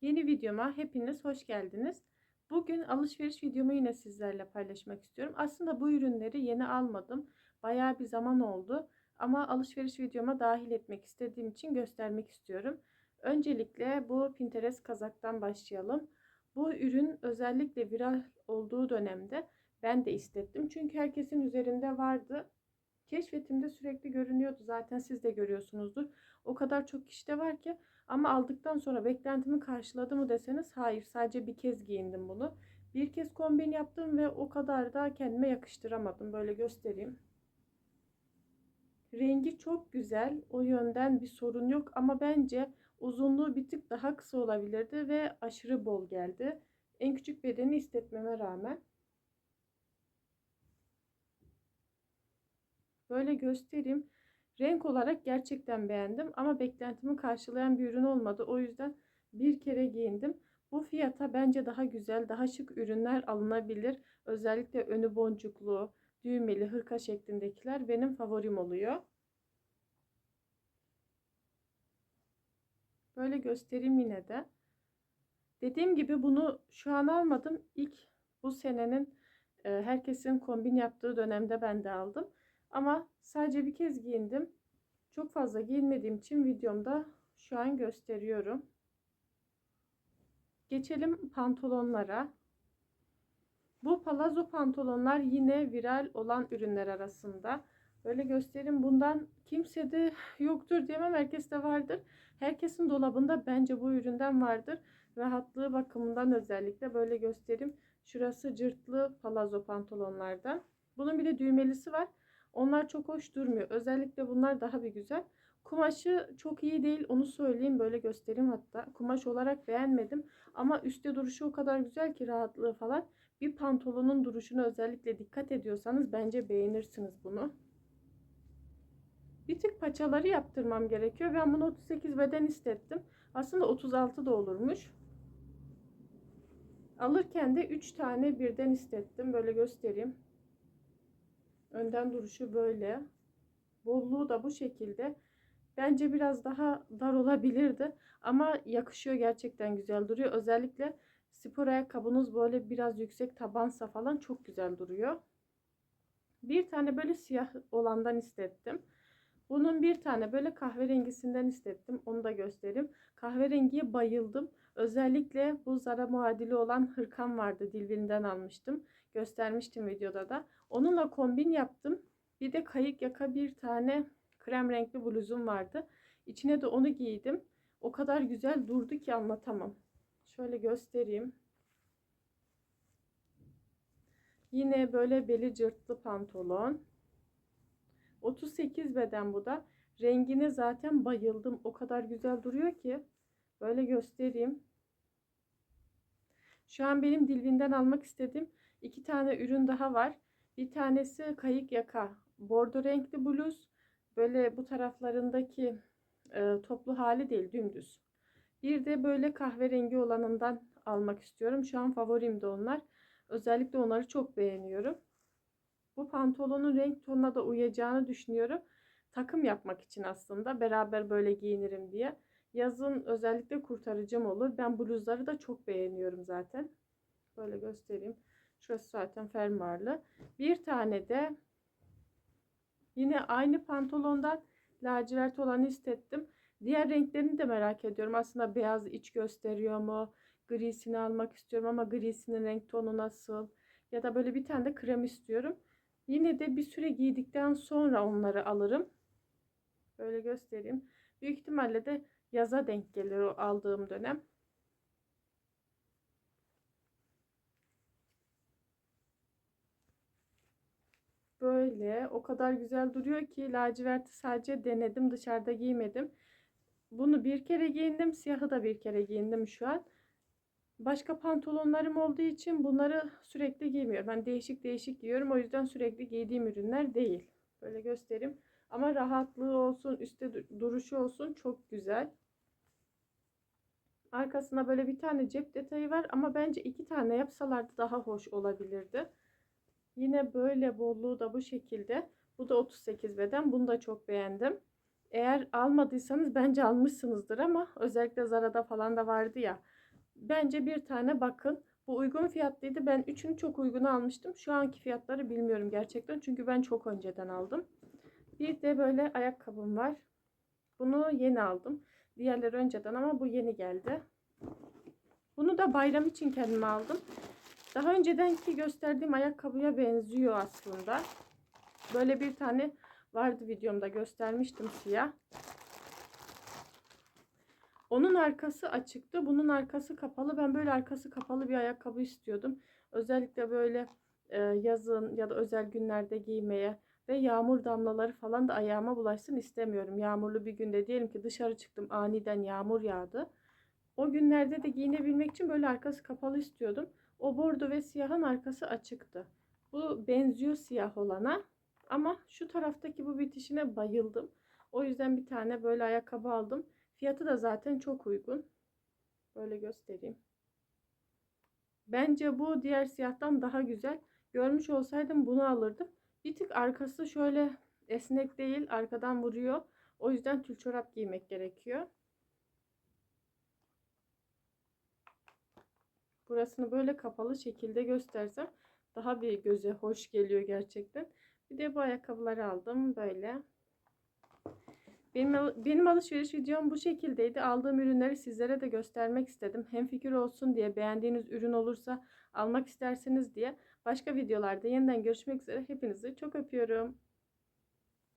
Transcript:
Yeni videoma hepiniz hoş geldiniz. Bugün alışveriş videomu yine sizlerle paylaşmak istiyorum. Aslında bu ürünleri yeni almadım. Bayağı bir zaman oldu. Ama alışveriş videoma dahil etmek istediğim için göstermek istiyorum. Öncelikle bu Pinterest kazaktan başlayalım. Bu ürün özellikle viral olduğu dönemde ben de istettim. Çünkü herkesin üzerinde vardı. Keşfetimde sürekli görünüyordu. Zaten siz de görüyorsunuzdur. O kadar çok kişi var ki ama aldıktan sonra beklentimi karşıladı mı deseniz hayır. Sadece bir kez giyindim bunu. Bir kez kombin yaptım ve o kadar da kendime yakıştıramadım. Böyle göstereyim. Rengi çok güzel. O yönden bir sorun yok ama bence uzunluğu bir tık daha kısa olabilirdi ve aşırı bol geldi. En küçük bedeni istetmeme rağmen. Böyle göstereyim. Renk olarak gerçekten beğendim ama beklentimi karşılayan bir ürün olmadı. O yüzden bir kere giyindim. Bu fiyata bence daha güzel, daha şık ürünler alınabilir. Özellikle önü boncuklu, düğmeli, hırka şeklindekiler benim favorim oluyor. Böyle göstereyim yine de. Dediğim gibi bunu şu an almadım. İlk bu senenin herkesin kombin yaptığı dönemde ben de aldım. Ama sadece bir kez giyindim. Çok fazla giyinmediğim için videomda şu an gösteriyorum. Geçelim pantolonlara. Bu palazzo pantolonlar yine viral olan ürünler arasında. Böyle göstereyim. Bundan kimse de yoktur diyemem. Herkes de vardır. Herkesin dolabında bence bu üründen vardır. Rahatlığı bakımından özellikle böyle göstereyim. Şurası cırtlı palazzo pantolonlardan. Bunun bir de düğmelisi var. Onlar çok hoş durmuyor. Özellikle bunlar daha bir güzel. Kumaşı çok iyi değil onu söyleyeyim böyle göstereyim hatta. Kumaş olarak beğenmedim ama üstte duruşu o kadar güzel ki rahatlığı falan. Bir pantolonun duruşuna özellikle dikkat ediyorsanız bence beğenirsiniz bunu. Bir tık paçaları yaptırmam gerekiyor. Ben bunu 38 beden istettim. Aslında 36 da olurmuş. Alırken de 3 tane birden istettim. Böyle göstereyim. Önden duruşu böyle. Bolluğu da bu şekilde. Bence biraz daha dar olabilirdi. Ama yakışıyor gerçekten güzel duruyor. Özellikle spor ayakkabınız böyle biraz yüksek tabansa falan çok güzel duruyor. Bir tane böyle siyah olandan istettim. Bunun bir tane böyle kahverengisinden istettim. Onu da göstereyim. Kahverengiye bayıldım. Özellikle bu Zara muadili olan hırkam vardı. Dilbirinden almıştım. Göstermiştim videoda da. Onunla kombin yaptım. Bir de kayık yaka bir tane krem renkli bluzum vardı. İçine de onu giydim. O kadar güzel durdu ki anlatamam. Şöyle göstereyim. Yine böyle beli cırtlı pantolon. 38 beden bu da. Rengine zaten bayıldım. O kadar güzel duruyor ki. Böyle göstereyim. Şu an benim Dilvin'den almak istediğim iki tane ürün daha var. Bir tanesi kayık yaka. Bordo renkli bluz. Böyle bu taraflarındaki e, toplu hali değil dümdüz. Bir de böyle kahverengi olanından almak istiyorum. Şu an favorim de onlar. Özellikle onları çok beğeniyorum. Bu pantolonun renk tonuna da uyacağını düşünüyorum. Takım yapmak için aslında beraber böyle giyinirim diye. Yazın özellikle kurtarıcım olur. Ben bluzları da çok beğeniyorum zaten. Böyle göstereyim. Şurası zaten fermuarlı. Bir tane de yine aynı pantolondan lacivert olanı istettim. Diğer renklerini de merak ediyorum. Aslında beyaz iç gösteriyor mu? Grisini almak istiyorum ama grisinin renk tonu nasıl? Ya da böyle bir tane de krem istiyorum. Yine de bir süre giydikten sonra onları alırım. Böyle göstereyim. Büyük ihtimalle de yaza denk gelir o aldığım dönem. Böyle o kadar güzel duruyor ki laciverti sadece denedim dışarıda giymedim. Bunu bir kere giyindim. Siyahı da bir kere giyindim şu an. Başka pantolonlarım olduğu için bunları sürekli giymiyorum. Ben değişik değişik giyiyorum. O yüzden sürekli giydiğim ürünler değil. Böyle göstereyim. Ama rahatlığı olsun, üstte duruşu olsun çok güzel. Arkasında böyle bir tane cep detayı var ama bence iki tane yapsalardı daha hoş olabilirdi. Yine böyle bolluğu da bu şekilde. Bu da 38 beden. Bunu da çok beğendim. Eğer almadıysanız bence almışsınızdır ama özellikle Zara'da falan da vardı ya. Bence bir tane bakın. Bu uygun fiyatlıydı. Ben üçünü çok uygun almıştım. Şu anki fiyatları bilmiyorum gerçekten. Çünkü ben çok önceden aldım. Bir de böyle ayakkabım var. Bunu yeni aldım. Diğerleri önceden ama bu yeni geldi. Bunu da bayram için kendime aldım. Daha öncedenki gösterdiğim ayakkabıya benziyor aslında. Böyle bir tane vardı videomda göstermiştim siyah. Onun arkası açıktı. Bunun arkası kapalı. Ben böyle arkası kapalı bir ayakkabı istiyordum. Özellikle böyle e, yazın ya da özel günlerde giymeye ve yağmur damlaları falan da ayağıma bulaşsın istemiyorum. Yağmurlu bir günde diyelim ki dışarı çıktım aniden yağmur yağdı. O günlerde de giyinebilmek için böyle arkası kapalı istiyordum. O bordo ve siyahın arkası açıktı. Bu benziyor siyah olana ama şu taraftaki bu bitişine bayıldım. O yüzden bir tane böyle ayakkabı aldım. Fiyatı da zaten çok uygun. Böyle göstereyim. Bence bu diğer siyahtan daha güzel. Görmüş olsaydım bunu alırdım. Bir tık arkası şöyle esnek değil. Arkadan vuruyor. O yüzden tül çorap giymek gerekiyor. Burasını böyle kapalı şekilde göstersem daha bir göze hoş geliyor gerçekten. Bir de bu ayakkabıları aldım böyle. Benim, benim alışveriş videom bu şekildeydi. Aldığım ürünleri sizlere de göstermek istedim. Hem fikir olsun diye beğendiğiniz ürün olursa almak isterseniz diye. Başka videolarda yeniden görüşmek üzere. Hepinizi çok öpüyorum.